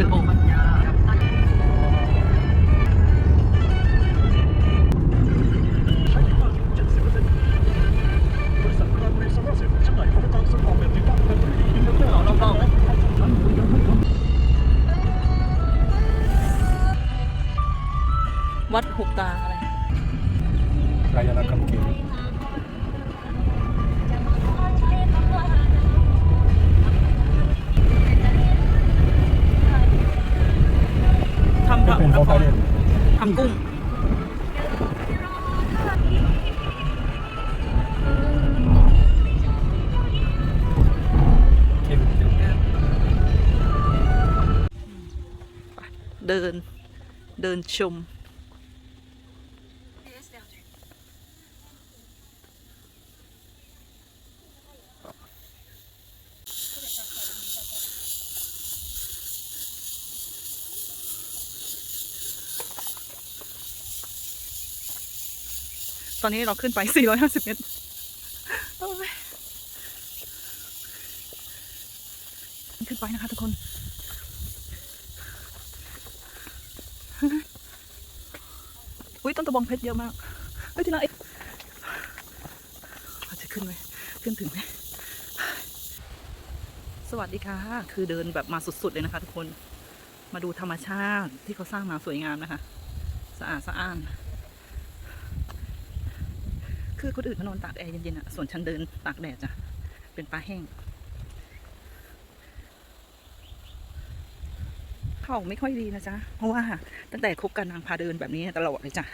ป็นองค์ปัญญาวัดหุบตาอะไรรายาคำเกี่ยว ทำกุ้งเดิน เดินชม ตอนนี้เราขึ้นไป 450 เมตรขึ้นไปนะคะทุกคน อุ้ยต้นตะบองเพชรเยอะมาก เฮ้ยที่รักเอ๊ะเราจะขึ้นไหมขึ้นถึงไหมสวัสดีค่ะ คือเดินแบบมาสุดๆเลยนะคะทุกคน มาดูธรรมชาติที่เขาสร้างมาสวยงามนะคะ สะอาดสะอ้าน คือคนอื่นเขานอนตากแอร์เย็นๆอะ ส่วนฉันเดินตากแดดจ้ะ เป็นปลาแห้ง เข่าไม่ค่อยดีนะจ๊ะ เพราะว่าตั้งแต่คบกันนางพาเดินแบบนี้ตลอดเลยจ้ะ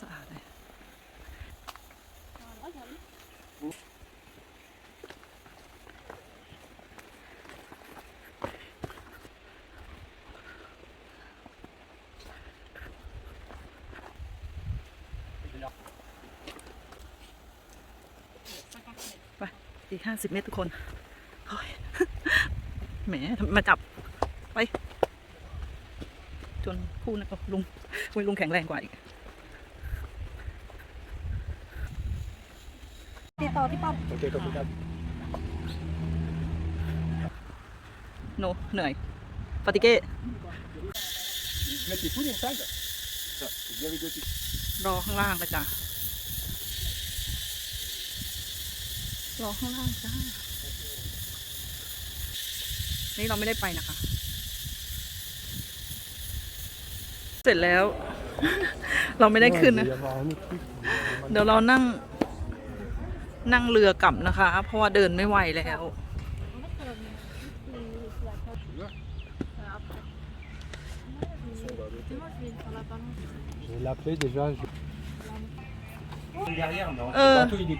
สะอาดเลย ไปอีกห้าสิบเมตรทุกคนโอ้ยแหมทำมาจับ ไป จนคู่นะกับลุงคุยลุงแข็งแรงกว่าอีกติดต่อพี่ป้อมโนเหนื่อยปาติเก้ Mettez tout inside. Ça, c'est bien rigolo. รอข้างล่างนะจ๊ะรอข้างล่างจ้า นี่เราไม่ได้ไปนะคะ เสร็จแล้ว เราไม่ได้ขึ้นนะ เดี๋ยวเรานั่ง นั่งเรือกลับนะคะ เพราะว่าเดินไม่ไหวแล้ว Je vais l'appeler déjà. Je... Derrière, non. Euh. Le bateau, il est...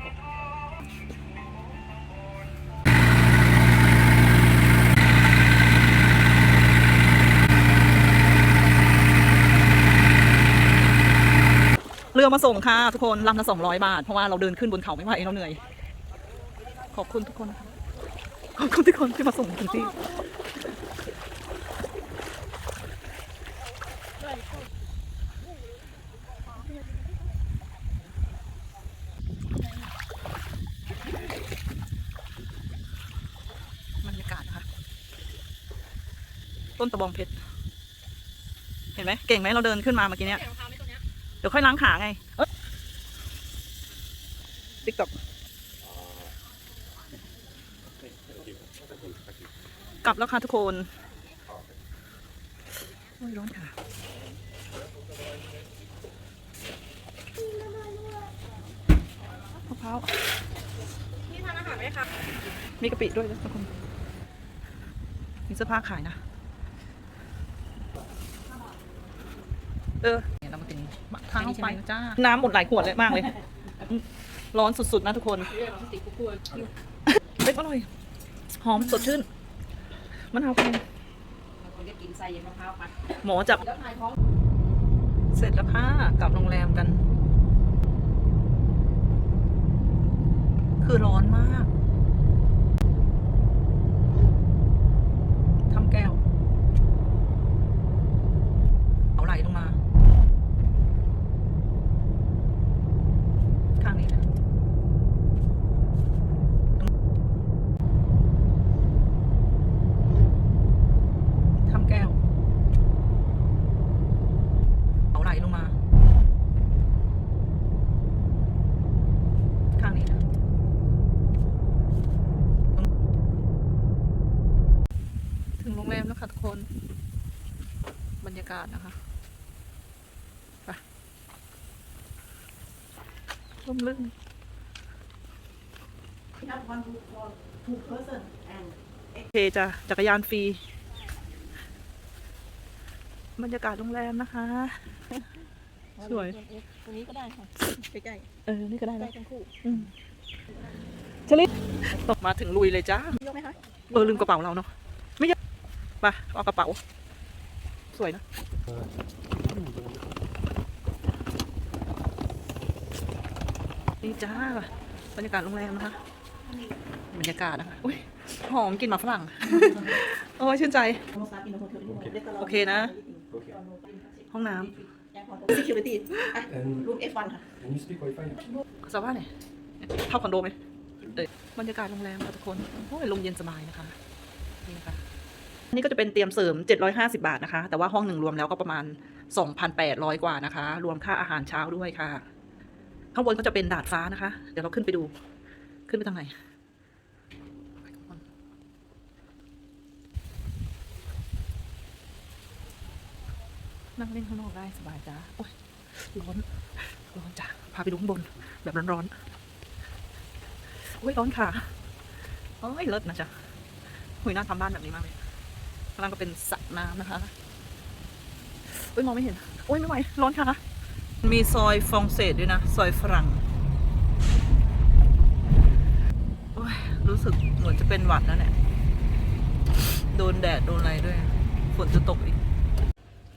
เรือมาส่งค่ะทุกคนลำละสองร้อยบาท เพราะว่าเราเดินขึ้นบนเขาไม่ไหวเราเหนื่อย ขอบคุณทุกคนนะคะขอบคุณทุกคนที่มาส่งถึงที่บรรยากาศนะคะ ต้นตะบองเพชร เห็นไหมเก่งไหมเราเดินขึ้นมาเมื่อกี้เนี้ย เดี๋ยวค่อยล้างขาไงติ๊กต็อกกลับแล้วค่ะทุกคนโอ้ยร้อนค่ะมะพร้าวพี่ทานอาหารไหมคะ มีกะปิด้วยนะทุกคนมีเสื้อผ้าขายนะ เออเนี่ยเรามาถึงทางไปจ้า น้ำหมดหลายขวดเลยมากเลย ร้อนสุดๆนะทุกคนเล็กอร่อย หอมสดชื่นมะนาวแพงคนจะกินใส่มะพร้าวผัดหมอจับแล้วนายท้องเสร็จแล้วค่ะกลับโรงแรมกัน คือร้อนมากทำแก้ว เอาไหลลงมา ข้าง นี้นะทำแก้วเอาไหลลงมา ข้างนี้นะถึงโรงแรมแล้วค่ะทุกคน บรรยากาศนะคะ ไป ร่มรื่นนับวันทุกคนทุกเพอร์เซนแอนเพจะจักรยานฟรี บรรยากาศโรงแรมนะคะ สวยตัวนี้ก็ได้ค่ะ ใกล้เออ นี่ก็ได้ๆใกล้แล้วทั้งคู่อืมชลิดตกมาถึงลุยเลยจ้าเยอะไหมคะเออลืมกระเป๋าเราเนาะไม่เยอะไปเอากระเป๋า สวยนะ นี่จ้าบรรยากาศโรงแรมนะคะ บรรยากาศนะคะอุ้ยหอมกลินหมาฝรั่ง โอ้ยชื่นใจ โอเคนะ ห้องน้ security อะ And, รูม F1 ค่ะ and you speak Wi-Fi? ำสภาพเนี่ยเท่าคอนโดไหมเออบรรยากาศโรงแรมค่ะทุกคนโอ้ยลมเย็นสบายนะคะ นี่ค่ะอันนี้ก็จะเป็นเตรียมเสริม 750 บาทนะคะ แต่ว่าห้องหนึ่งรวมแล้วก็ประมาณ 2,800 กว่านะคะ รวมค่าอาหารเช้าด้วยค่ะ ข้างบนก็จะเป็นดาดฟ้านะคะ เดี๋ยวเราขึ้นไปดู ขึ้นไปทางไหนนั่งเล่นข้างนอกได้สบายจ้าโอ้ยร้อน ร้อนจ้ะพาไปดูข้างบน แบบร้อนๆโอ้ยร้อนค่ะโอ้ยเลิศนะจ๊ะหุยน่าทำบ้านแบบนี้มากเลยข้างล่างก็เป็นสระน้ำนะคะโอ้ยมองไม่เห็น โอ้ยไม่ไหว ร้อนค่ะ มีซอยฟองเศษด้วยนะ ซอยฝรั่งโอ้ยรู้สึกเหมือนจะเป็นหวัดนะเนี่ย โดนแดด โดนอะไรด้วย ฝนจะตกอีก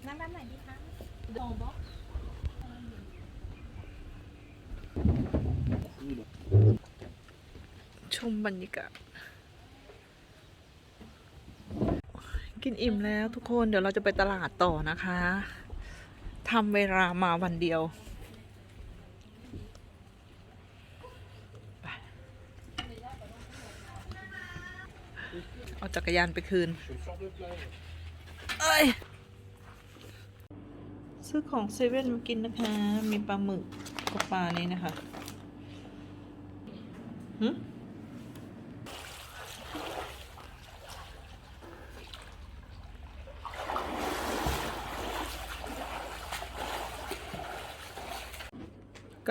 นั่งด้านไหนดีคะชมบรรยากาศ กินอิ่มแล้วทุกคน เดี๋ยวเราจะไปตลาดต่อนะคะ ทำเวลามาวันเดียวเอาจักรยานไปคืน เอ้ย ซื้อของเซเว่นมากินนะคะ มีปลาหมึกกับปลานี้นะคะหึ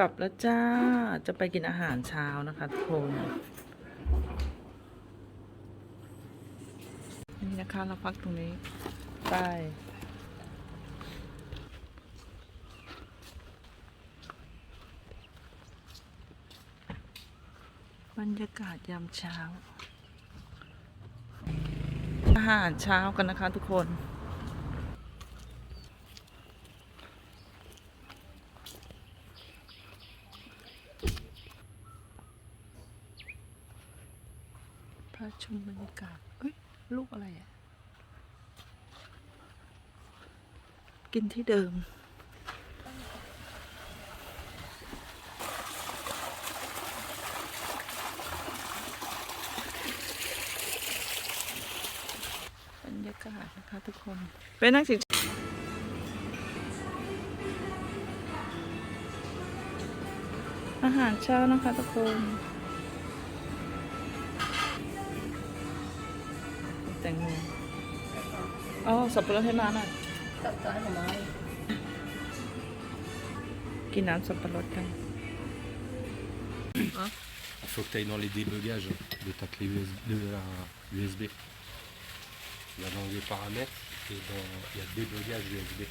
กลับแล้วจ้า จะไปกินอาหารเช้านะคะทุกคน นี่นะคะเราพักตรงนี้ไปบรรยากาศยามเช้า อาหารเช้ากันนะคะทุกคน ระชมบรรยากาศเอ้ย ลูกอะไรอะ กินที่เดิม บรรยากาศนะคะทุกคนไปนั่งสิอาหารเช้านะคะทุกคน งโมอ๋อสับปะรดให้มาหน่อย ตัดจอยของไม้ กินน้ำสับปะรดกัน Il faut que tu ailles dans les débuggages de ta clé USB. De la USB. Il y a dans les paramètres et dans, il y a débugage USB.